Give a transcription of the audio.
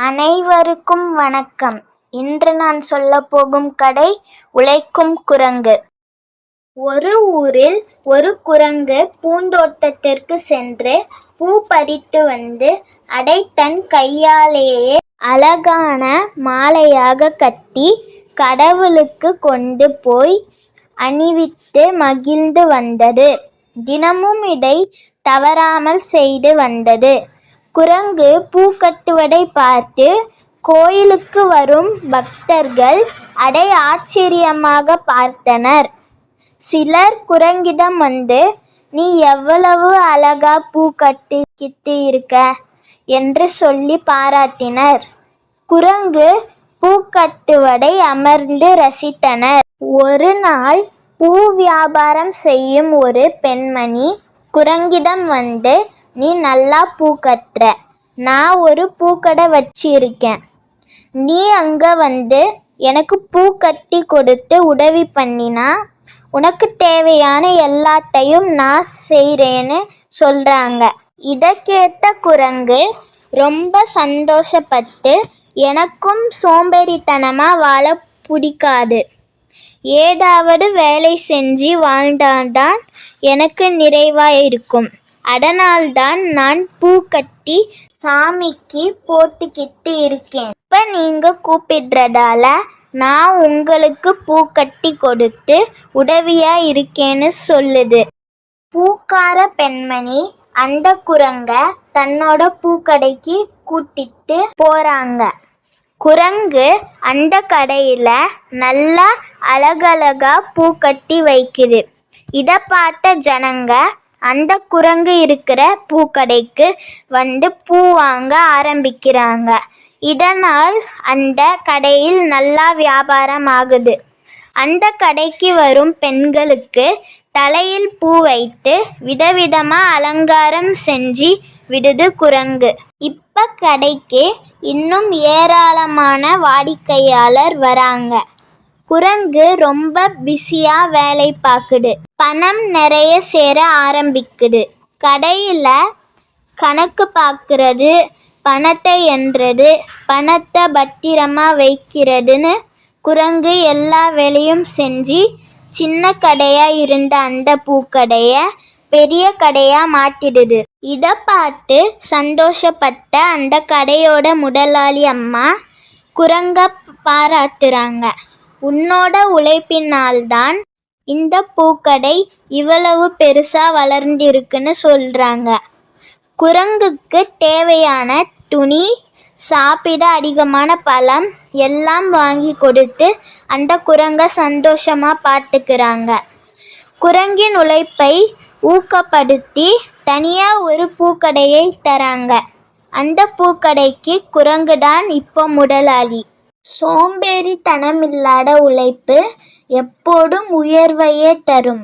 அனைவருக்கும் வணக்கம். இன்று நான் சொல்லப் போகும் கதை உழைக்கும் குரங்கு. ஒரு ஊரில் ஒரு குரங்கு பூந்தோட்டத்திற்கு சென்று பூ பறித்து வந்து அதை தன் கையாலேயே அழகான மாலையாக கட்டி கடவுளுக்கு கொண்டு போய் அணிவித்து மகிழ்ந்து வந்தது. தினமும் இதை தவறாமல் செய்து வந்தது. குரங்கு பூ கட்டுவதை பார்த்து கோயிலுக்கு வரும் பக்தர்கள் அதை ஆச்சரியமாக பார்த்தனர். சிலர் குரங்கிடம் வந்து நீ எவ்வளவு அழகா பூ கட்டிக்கிட்டு இருக்க என்று சொல்லி பாராட்டினர். குரங்கு பூ கட்டுவதை அமர்ந்து ரசித்தனர். ஒரு நாள் பூ வியாபாரம் செய்யும் ஒரு பெண்மணி குரங்கிடம் வந்து நீ நல்லா பூ கட்டுற. நான் ஒரு பூக்கடை வச்சிருக்கேன். நீ அங்கே வந்து எனக்கு பூ கட்டி கொடுத்து உதவி பண்ணினா உனக்கு தேவையான எல்லாத்தையும் நான் செய்கிறேன்னு சொல்கிறாங்க இதை கேட்ட குரங்கு ரொம்ப சந்தோஷப்பட்டு எனக்கும் சோம்பேறித்தனமாக வாழ பிடிக்காது. ஏதாவது வேலை செஞ்சு வாழ்ந்தால்தான் எனக்கு நிறைவாக இருக்கும் அதனால்தான் நான் பூ கட்டி சாமிக்கு போட்டுக்கிட்டு இருக்கேன். இப்போ நீங்கள் கூப்பிடுறதால நான் உங்களுக்கு பூ கட்டி கொடுத்து உதவியாக இருக்கேன்னு சொல்லுது. பூக்கார பெண்மணி அந்த குரங்க தன்னோட பூக்கடைக்கு கூட்டிட்டு போறாங்க. குரங்கு அந்த கடையில் நல்லா அழகழகா பூ கட்டி வைக்குது. இதை பார்த்த ஜனங்க அந்த குரங்கு இருக்கிற பூக்கடைக்கு வந்து பூ வாங்க ஆரம்பிக்கிறாங்க. இதனால் அந்த கடையில் நல்லா வியாபாரம் ஆகுது. அந்த கடைக்கு வரும் பெண்களுக்கு தலையில் பூ வைத்து விதவிதமாக அலங்காரம் செஞ்சு விடுது குரங்கு. இப்போ கடைக்கு இன்னும் ஏராளமான வாடிக்கையாளர் வராங்க. குரங்கு ரொம்ப பிஸியாக வேலை பார்க்குது. பணம் நிறைய சேர ஆரம்பிக்குது. கடையில் கணக்கு பார்க்குறது பணத்தை எண்ணுறது பணத்தை பத்திரமா வைக்கிறதுன்னு குரங்கு எல்லா வேலையும் செஞ்சு சின்ன கடையாக இருந்த அந்த பூக்கடையை பெரிய கடையாக மாற்றிடுது இதை பார்த்து சந்தோஷப்பட்ட அந்த கடையோட முதலாளி அம்மா குரங்க பாராட்டுறாங்க. உன்னோட உழைப்பினால்தான் இந்த பூக்கடை இவ்வளவு பெருசா வளர்ந்திருக்குன்னு சொல்றாங்க. குரங்குக்கு தேவையான துணி சாப்பிட அதிகமான பழம் எல்லாம் வாங்கி கொடுத்து அந்த குரங்கை சந்தோஷமா பார்த்துக்கிறாங்க. குரங்கின் உழைப்பை ஊக்கப்படுத்தி தனியாக ஒரு பூக்கடையை தராங்க. அந்த பூக்கடைக்கு குரங்கு தான் இப்போ முதலாளி. சோம்பேறித்தனமில்லாத உழைப்பு எப்போதும் உயர்வையே தரும்.